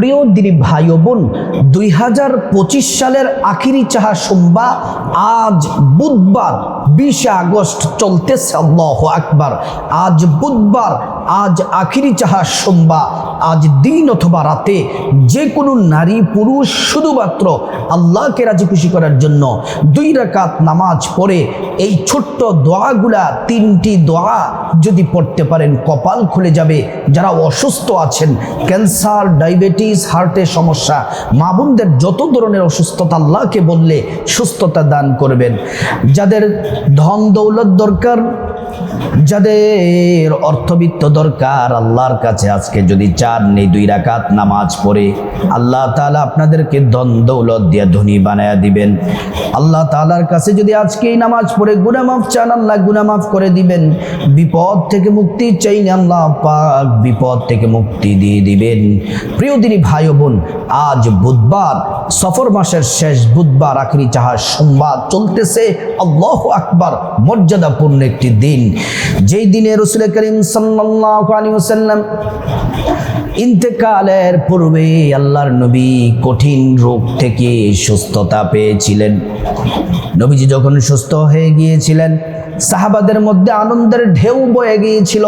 প্রিয় দিনী ভাই বোন, দুই হাজার পঁচিশ সালের আখিরি চাহা সোমবার আজ বুধবার বিশে আগস্ট চলতেছে, আল্লাহ আকবার। আজ বুধবার, আজ আখিরি চাহা সোমবার আজ দিন অথবা রাতে যে কোনো নারী পুরুষ শুধুমাত্র আল্লাহকে রাজি খুশি করার জন্য দুই রাকাত নামাজ পড়ে এই ছোট্ট দোয়াগুলা তিনটি দোয়া যদি পড়তে পারেন, কপাল খুলে যাবে। যারা অসুস্থ আছেন, ক্যান্সার, ডায়াবেটিস হার্টের সমস্যা। মা বোনদের যত ধরনের অসুস্থতা আল্লাহকে বললে সুস্থতা দান করবেন। যাদের ধন দৌলত দরকার যাদের অর্থবিত্ত দরকার, আল্লাহর কাছে আজকে যদি চার নেই দুই রাকাত নামাজ পড়ে, আল্লাহ তাআলা আপনাদেরকে ধন দৌলত দিয়ে ধনী বানায়া দিবেন। আল্লাহ তাআলার কাছে যদি আজকে এই নামাজ পড়ে গুনামাফ চান, আল্লাহ গুনামাফ করে দিবেন। বিপদ থেকে মুক্তি চাই না, আল্লাহ পাক বিপদ থেকে মুক্তি দিয়ে দিবেন। প্রিয় দিনী ভাই বোন, আজ বুধবার, সফর মাসের শেষ বুধবার আখরি চাহার সোমবার চলতেছে। আল্লাহ আকবার, মর্যাদাপূর্ণ একটি দিন। যেই দিনে রসুল করিম ওয়াসাল্লাম ইন্তেকালের পূর্বে আল্লাহর নবী কঠিন রোগ থেকে সুস্থতা পেয়েছিলেন। নবীজি যখন সুস্থ হয়ে গিয়েছিলেন, সাহাবাদের মধ্যে আনন্দের ঢেউ বয়ে গিয়েছিল।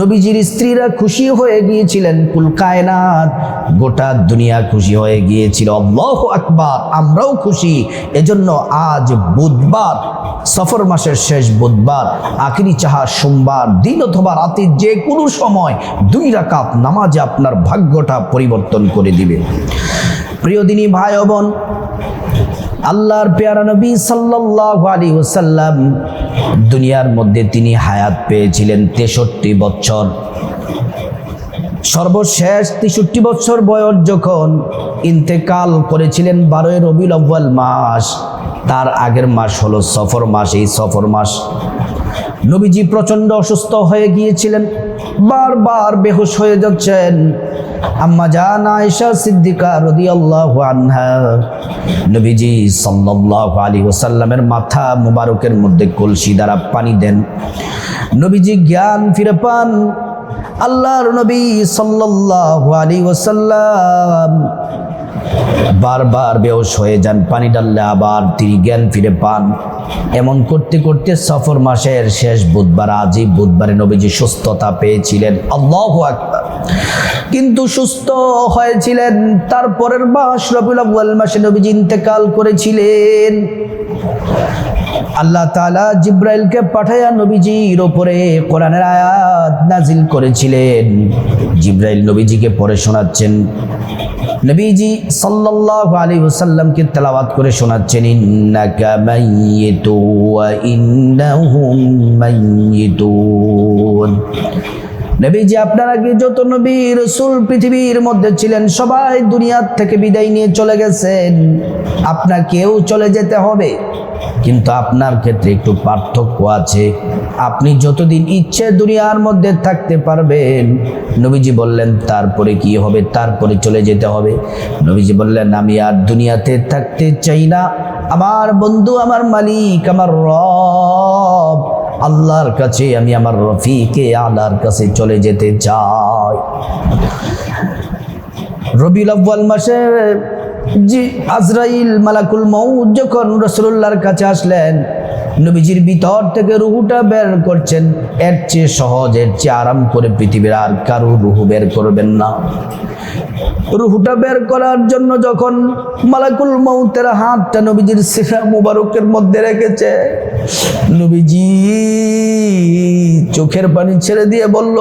নবীজির স্ত্রীরা খুশি হয়ে গিয়েছিলেন, কুল কায়নাত গোটা দুনিয়া খুশি হয়ে গিয়েছিল। আল্লাহ আকবার, আমরাও খুশি। এজন্য আজ বুধবার, সফর মাসের শেষ বুধবার, আখিরি চাহা সোমবার, দিন অথবা রাতে যে কোনো সময় দুই রাকাত নামাজে আপনার ভাগ্যটা পরিবর্তন করে দিবে। প্রিয় দিনী ভাই বোন, আল্লাহর পেয়ারা নবী সাল্লাল্লাহু আলাইহি ওয়াসাল্লাম দুনিয়ার মধ্যে তিনি হায়াত পেয়েছিলেন তেষট্টি বছর। সর্বশেষ তেষট্টি বছর বয়স যখন ইন্তেকাল করেছিলেন বারোই রবিউল আউ্বাল মাস, তার আগের মাস হলো সফর মাস। এই সফর মাস নবীজি প্রচণ্ড অসুস্থ হয়ে গিয়েছিলেন, বারবার বেহুশ হয়ে যাচ্ছেন। আম্মা জান আয়েশা সিদ্দিকা রাদিয়াল্লাহু আনহা, নবীজি সাল্লাল্লাহু আলাইহি মাথা মুবারকের মধ্যে কলসি দ্বারা পানি দেন। নবীজি জ্ঞান ফিরে পান আল্লাহর নবী সাল্লাল্লাহু আলাইহি ওয়াসাল্লাম বারবার বেহস হয়ে যান, পানি ডাললে আবার তিনি জ্ঞান ফিরে পান। এমন করতে করতে সফর মাসের শেষ বুধবার আজই বুধবারে নবীজি সুস্থতা পেয়েছিলেন। আল্লাহ কিন্তু সুস্থ হয়েছিলেন, তারপরের মাস রবিউল আউয়াল মাসে নবীজি ইন্তেকাল করেছিলেন। আল্লাহ তাআলা জিব্রাইলকে পাঠায়া নবীজির ওপরে কোরআনের আয়াত নাজিল করেছিলেন। জিব্রাইল নবীজিকে পড়ে শোনাচ্ছেন। নবীজি সাল্লাল্লাহু আলাইহি ওয়াসাল্লামকে তেলাওয়াত করে শোনাচ্ছেন, ইন্নাকা মাইয়িতু ইন্নাহুম মাইয়িতুন নবীজি আপনার আগে যত নবী রসুল পৃথিবীর মধ্যে ছিলেন, সবাই দুনিয়ার থেকে বিদায় নিয়ে চলে গেছেন। আপনাকেও চলে যেতে হবে। কিন্তু আপনার ক্ষেত্রে একটু পার্থক্য আছে। আপনি যতদিন ইচ্ছে দুনিয়ার মধ্যে থাকতে পারবেন, নবীজি বললেন, তারপরে কি হবে? তারপরে চলে যেতে হবে। নবীজি বললেন, আমি আর দুনিয়াতে থাকতে চাই না। আমার বন্ধু, আমার মালিক, আমার রব আল্লাহর কাছে আমি আমার রফিকে আল্লাহর কাছে চলে যেতে চাই। রবিউল আব্বাল মাসে জি আজরাইল মালাকুল মৌদ যখন রসুল্লাহর কাছে আসলেন, নবীজির ভিতর থেকে রুহুটা বের করছেন। এর চেয়ে সহজ, এর চেয়ে আরাম করে পৃথিবীর আর কারও রুহু বের করবেন না। রুহুটা বের করার জন্য যখন মালাকুল মৌতের হাতটা নবীজির সিরা মুবারকের মধ্যে রেখেছে নবীজি চোখের পানি ছেড়ে দিয়ে বলল,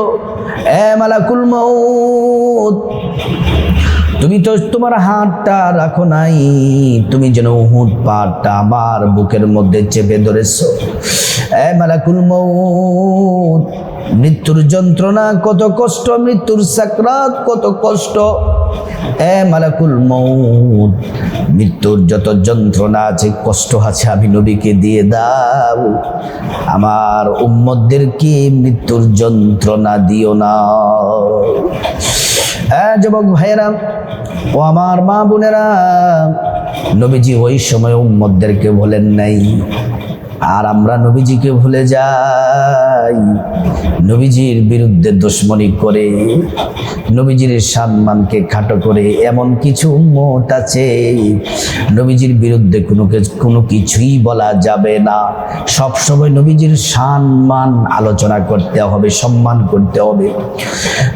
এ মালাকুল মৌত তুমি তো তোমার হাতটা রাখো নাই, তুমি যেন উহুদ পাহাড়টা আমার বুকের মধ্যে চেপে ধরেছ। এ মালাকুল মৌত মৃত্যুর যন্ত্রণা কত কষ্ট, মৃত্যুর সাকরাত কত কষ্ট। এ মালাকুল মৌত মৃত্যুর যত যন্ত্রণা আছে, কষ্ট আছে, আমি নবীকে দিয়ে দাও। আমার উম্মদদেরকে মৃত্যুর যন্ত্রণা দিও না। হ্যাঁ যুবক ভাইয়েরা, ও আমার মা বোনেরা, নবীজি ওই সময় উম্মদদেরকে বলেন নাই আর আমরা নবীজিকে ভুলে যাই। নবীজির বিরুদ্ধে দুশ্মনী করে, নবীজির সম্মানকে খাটো করে এমন কিছু মত আছে। নবীজির বিরুদ্ধে কোনো কোনো কিছুই বলা যাবে না। সব সময় নবীজির সম্মান আলোচনা করতে হবে, সম্মান করতে হবে।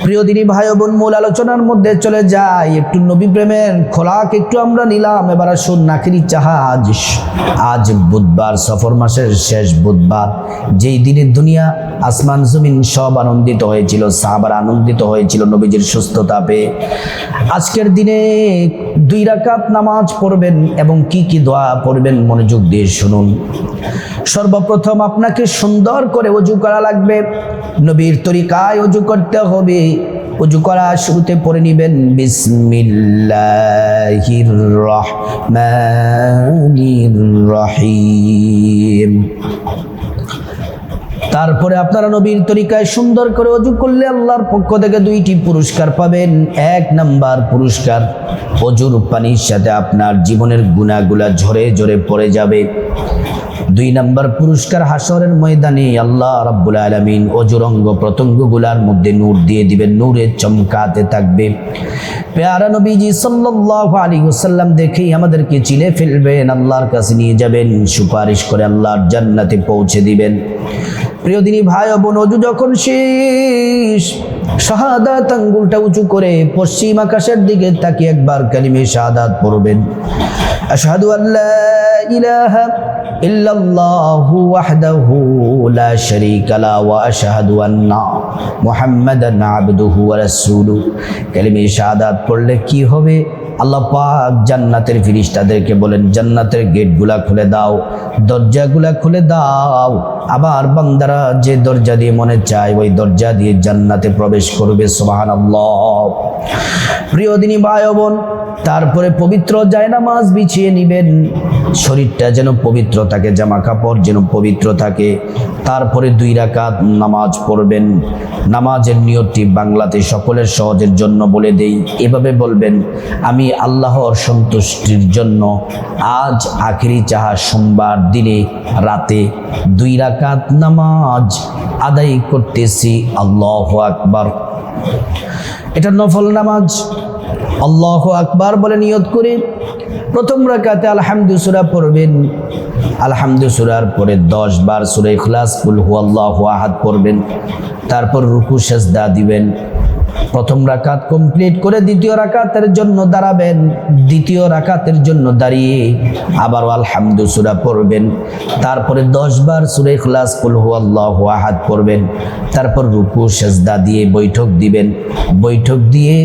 প্রিয় দিনী ভাই বোন, মূল আলোচনার মধ্যে চলে যাই। একটু নবী প্রেমের খোলাক একটু আমরা নিলাম। এবার আসুন নাকিরি জাহাজ আজ বুধবার সফর মাসের শেষ বুধবার, যেই দিনে দুনিয়া, আসমান, জমিন সব আনন্দিত হয়েছিল, সাহাবার আনন্দিত হয়েছিল নবীজির সুস্থতা পেয়ে। আজকের দিনে দুই রাকাত নামাজ পড়বেন এবং কি কি দোয়া পড়বেন মনোযোগ দিয়ে শুনুন। সর্বপ্রথম আপনাকে সুন্দর করে অজু করা লাগবে। নবীর তরিকায় অজু করতে হবে। অজু করা শুরুতে পড়ে নিবেন বিসমিল্লাহির রহমানির রহিম। তারপরে আপনারা নবীর তরিকায় সুন্দর করে অজু করলে আল্লাহর পক্ষ থেকে দুইটি পুরস্কার পাবেন। এক নাম্বার পুরস্কার, অজুর পানির সাথে আপনার জীবনের গুণাগুলা ঝরে ঝরে পড়ে যাবে। দুই নাম্বার পুরস্কার হাসরের ময়দানে আল্লাহ রাব্বুল আলামিন অজুরঙ্গ প্রত্যঙ্গগুলার মধ্যে নূর দিয়ে দিবেন, নূরে চমকাতে থাকবে। পেয়ারা নবীজি সাল্লাল্লাহু আলী ওসাল্লাম দেখেই আমাদেরকে চিনে ফেলবেন, আল্লাহর কাছে নিয়ে যাবেন, সুপারিশ করে আল্লাহর জান্নাতে পৌঁছে দিবেন। প্রিয় দিনী ভাই বোন, অজু যখন শেষ, শাহাদাত আঙ্গুলটা উঁচু করে পশ্চিম আকাশের দিকে তাকিয়ে একবার কালিমে শাহাদাত পড়বেন। আশহাদু আল্লা ইলাহা ইল্লাল্লাহু ওয়াহদাহু লা শারীকা লা ওয়া আশহাদু আন্না মুহাম্মাদান আবদুহু ওয়া রাসূলুহু। কালিমে শাহাদাত পড়লে কি হবে? আল্লাহ পাক জান্নাতের ফিরিস্তাদেরকে বলেন, জান্নাতের গেটগুলা খুলে দাও, দরজাগুলা খুলে দাও। আবার বান্দারা যে দরজা দিয়ে মনে চায়, ওই দরজা দিয়ে জান্নাতে প্রবেশ করবে, সুবহানাল্লাহ। প্রিয় দিনী ভাই বোন, তারপরে পবিত্র জায়নামাজ বিছিয়ে নিবেন। শরীরটা যেন পবিত্র থাকে জামা কাপড় যেন পবিত্র থাকে। তারপরে দুই রাকাত নামাজ পড়বেন। নামাজের নিয়তটি বাংলাতে সকলের সহজের জন্য বলে দেই। এভাবে বলবেন, আমি আল্লাহর সন্তুষ্টির জন্য আজ আখেরি চাহা সোমবার দিনে রাতে দুই রাকাত নামাজ আদায় করতেছি, আল্লাহ আকবার। এটা নফল নামাজ। আল্লাহ আকবার বলে নিয়ত করে। প্রথম রাকাতে আলহামদু সুরা পড়বেন। আলহামদুসুরার পরে দশ বার সুরে ইখলাস, কুল হু আল্লাহ আহাদ পড়বেন। তারপর রুকু, সেজদা দিবেন। প্রথম রাকাত কমপ্লিট করে দ্বিতীয় রাকাতের জন্য দাঁড়াবেন। দ্বিতীয় রাকাতের জন্য দাঁড়িয়ে আবার আলহামদু সুরা পড়বেন। তারপরে দশ বার সুরে ইখলাস, কুল হু আল্লাহ আহাদ পড়বেন। তারপর রুকু, সেজদা দিয়ে বৈঠক দিবেন। বৈঠক দিয়ে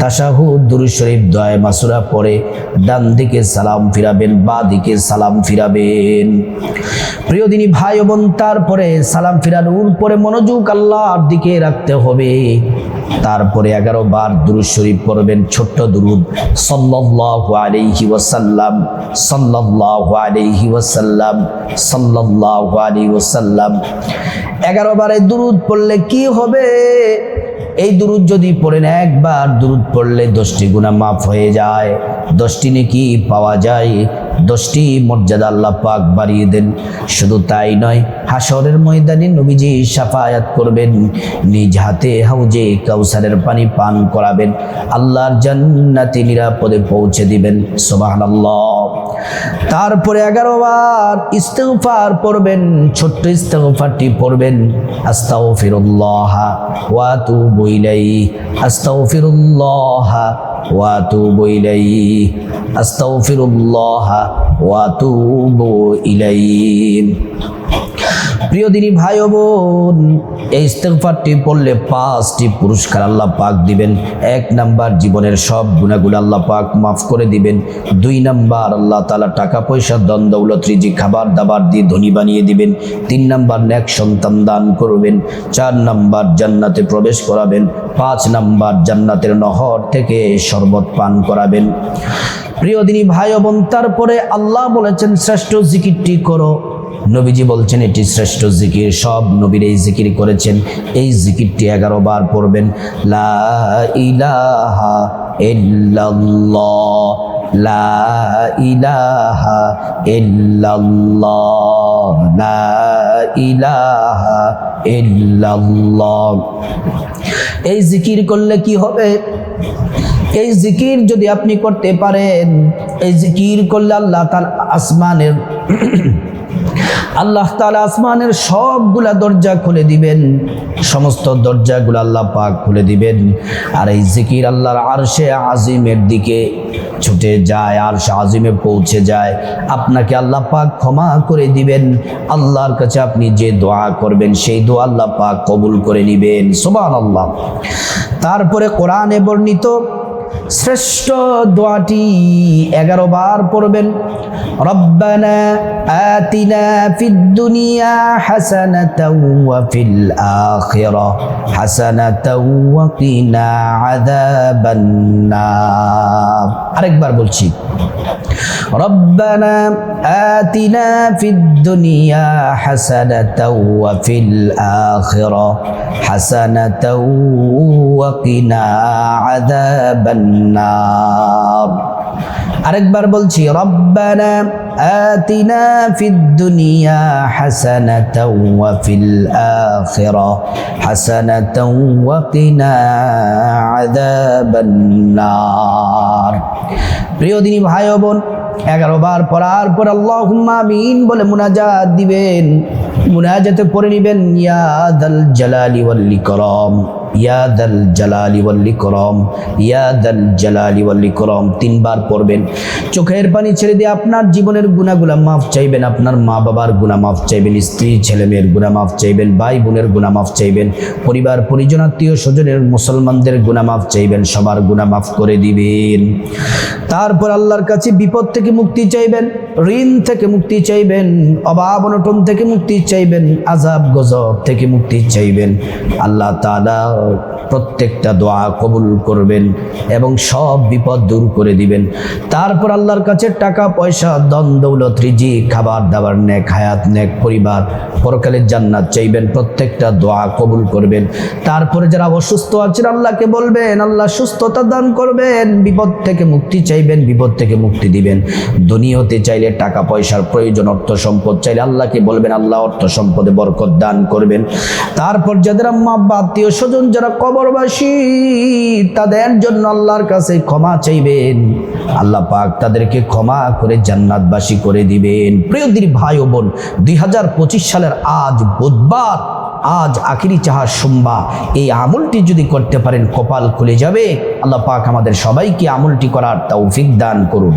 তাসাহু দুরু শরীফ, দয় মাসুরা পরে ডান দিকে সালাম ফিরাবেন, বা দিকে সালাম ফিরাবেন। প্রিয় দিনী ভাই ও বোন, তারপরে সালাম ফিরানোর পরে মনোযোগ আল্লাহর দিকে রাখতে হবে। তারপরে এগারো বার দুরুদ শরীফ পড়বেন ছোট্ট দুরুদ। সাল্লাল্লাহু আলাইহি ওয়াসাল্লাম, সাল্লাল্লাহু আলাইহি ওয়াসাল্লাম, সাল্লাল্লাহু আলাইহি ওয়াসাল্লাম। এগারো বারে দুরুদ পড়লে কি হবে? এই দুরুদ যদি পড়েন একবার, দুরুদ পড়লে দশটি গুণা মাফ হয়ে যায়, দশটি নাকি পাওয়া যায় দশটি মর্যাদা আল্লাহ পাক বাড়িয়ে দেন। শুধু তাই নয় হাসরের ময়দানে নবীজি সাফায়াত করবেন, নিজ হাতে হাউজে কাউসারের পানি পান করাবেন, আল্লাহর জান্নাতে নিরাপদে পৌঁছে দিবেন, সুবহানাল্লাহ। তারপরে এগারো বার ইস্তেগফার পড়বেন, ছোট্ট ইস্তেগফারটি পড়বেন, আস্তাগফিরুল্লাহ ওয়া আতুবু ইলাইহি, আস্তাগফিরুল্লাহ। ওয়া আতুবু ইলাইহি। আস্তাগফিরুল্লাহ। প্রিয় দিনী ভাই বোন, এই ইস্তেগফারটি পড়লে পাঁচটি পুরস্কার আল্লাহ পাক দিবেন। এক নাম্বার জীবনের সব গুণাগুলো আল্লাহ পাক মাফ করে দিবেন। দুই নাম্বার আল্লাহ তালা টাকা পয়সা দন দৌলত রিজি খাবার, দাবার দিয়ে ধনী বানিয়ে দিবেন। তিন নাম্বার ন্যাক সন্তান দান করবেন। চার নাম্বার জান্নাতে প্রবেশ করাবেন। পাঁচ নাম্বার জান্নাতের নহর থেকে শরবত পান করাবেন। প্রিয় দিনী ভাই বোন, তারপরে আল্লাহ বলেছেন, শ্রেষ্ঠ জিকিরটি করো। নবীজি বলছেন, এটি শ্রেষ্ঠ জিকির। সব নবীর এই জিকির করেছেন। এই জিকিরটি এগারো বার পড়বেন। লা ইলাহা লা ইলাহা লা ইলাহা এই জিকির করলে কি হবে? এই জিকির যদি আপনি করতে পারেন, এই জিকির করলে আল্লাহ তার আসমানের আল্লাহ তালা আসমানের সবগুলা দরজা খুলে দিবেন, সমস্ত দরজাগুলো আল্লাহ পাক খুলে দিবেন। আর এই জিকির আল্লাহর আরশে আজিমের দিকে ছুটে যায় আর আজিমে পৌঁছে যায়। আপনাকে আল্লাহ পাক ক্ষমা করে দিবেন। আল্লাহর কাছে আপনি যে দোয়া করবেন, সেই দোয়া আল্লাহ পাক কবুল করে নিবেন। সোবান আল্লাহ তারপরে কোরআনে বর্ণিত শ্রেষ্ঠ দোয়াটি এগারো বার পড়বেন। রব্বানা আতিনা ফিদ দুনিয়া ফিল আখিরা হাসানাতাও কিনা আযাবান্নার আরেকবার বলছি ربنا آتنا في الدنيا حسنة وفي الآخرة حسنة وقنا عذاب النار আরেকবার বলছি রব্বানা দুনিয়া হাসানাতাও ওয়া ফিল আখিরা হাসানাতাও ওয়া কিনা আযাবান নার প্রিয় দিনী ভাই বোন, এগারো বার পড়ার পর আল্লাহ আমিন বলে মুনাজাত দিবেন, মুনাজাতে পড়ে নিবেন ইয়াদাল জালালি ওয়াল ইকরাম। ইয়াদাল জালালি ওয়াল ইকরাম ইয়াদাল জালালি ওয়াল ইকরাম, তিনবার পড়বেন। চোখের পানি ছেড়ে দিয়ে আপনার জীবনের গুনাহগুলা মাফ চাইবেন, আপনার মা বাবার গুনাহ মাফ চাইবেন, স্ত্রী ছেলে মেয়ের গুনাহ মাফ চাইবেন ভাই বোনের গুনাহ মাফ চাইবেন, পরিবার, পরিজন, আত্মীয় স্বজনের, মুসলমানদের গুনাহ মাফ চাইবেন, সবার গুনাহ মাফ করে দিবেন। তারপর আল্লাহর কাছে বিপদ থেকে মুক্তি চাইবেন, ঋণ থেকে মুক্তি চাইবেন, অভাব অনটন থেকে মুক্তি চাইবেন আজাব গজব থেকে মুক্তি চাইবেন। আল্লাহ তাআলা প্রত্যেকটা দোয়া কবুল করবেন এবং সব বিপদ দূর করে দিবেন। তারপর আল্লাহর কাছে টাকা, পয়সা দন দৌলত রিজি খাবার, দাবার, নেক হায়াত, নেক পরিবার, পরকালের জান্নাত চাইবেন, প্রত্যেকটা দোয়া কবুল করবেন। তারপরে যারা অসুস্থ আছেন, আল্লাহকে বলবেন, আল্লাহ সুস্থতা দান করবেন, বিপদ থেকে মুক্তি চাইবেন, বিপদ থেকে মুক্তি দিবেন। দুনিয়াতে চাইলে টাকা, পয়সার প্রয়োজন, অর্থ সম্পদ চাইলে আল্লাহকে বলবেন, আল্লাহ অর্থ সম্পদে বরকত দান করবেন। তারপর যাদের আম্মা, আব্বা, আত্মীয়, স্বজন যারা কবরবাসী, তাদের জন্য আল্লাহর কাছে ক্ষমা চাইবেন। আল্লাহ পাক তাদেরকে ক্ষমা করে জান্নাতবাসী করে দিবেন। প্রিয় দিদি ভাই ও বোন, দুই হাজার পঁচিশ সালের আজ বুধবার, আজ আখিরি চাহা সোমবা এই আমলটি যদি করতে পারেন, কপাল খুলে যাবে। আল্লাহ পাক আমাদের সবাইকে আমলটি করার তৌফিক দান করুন।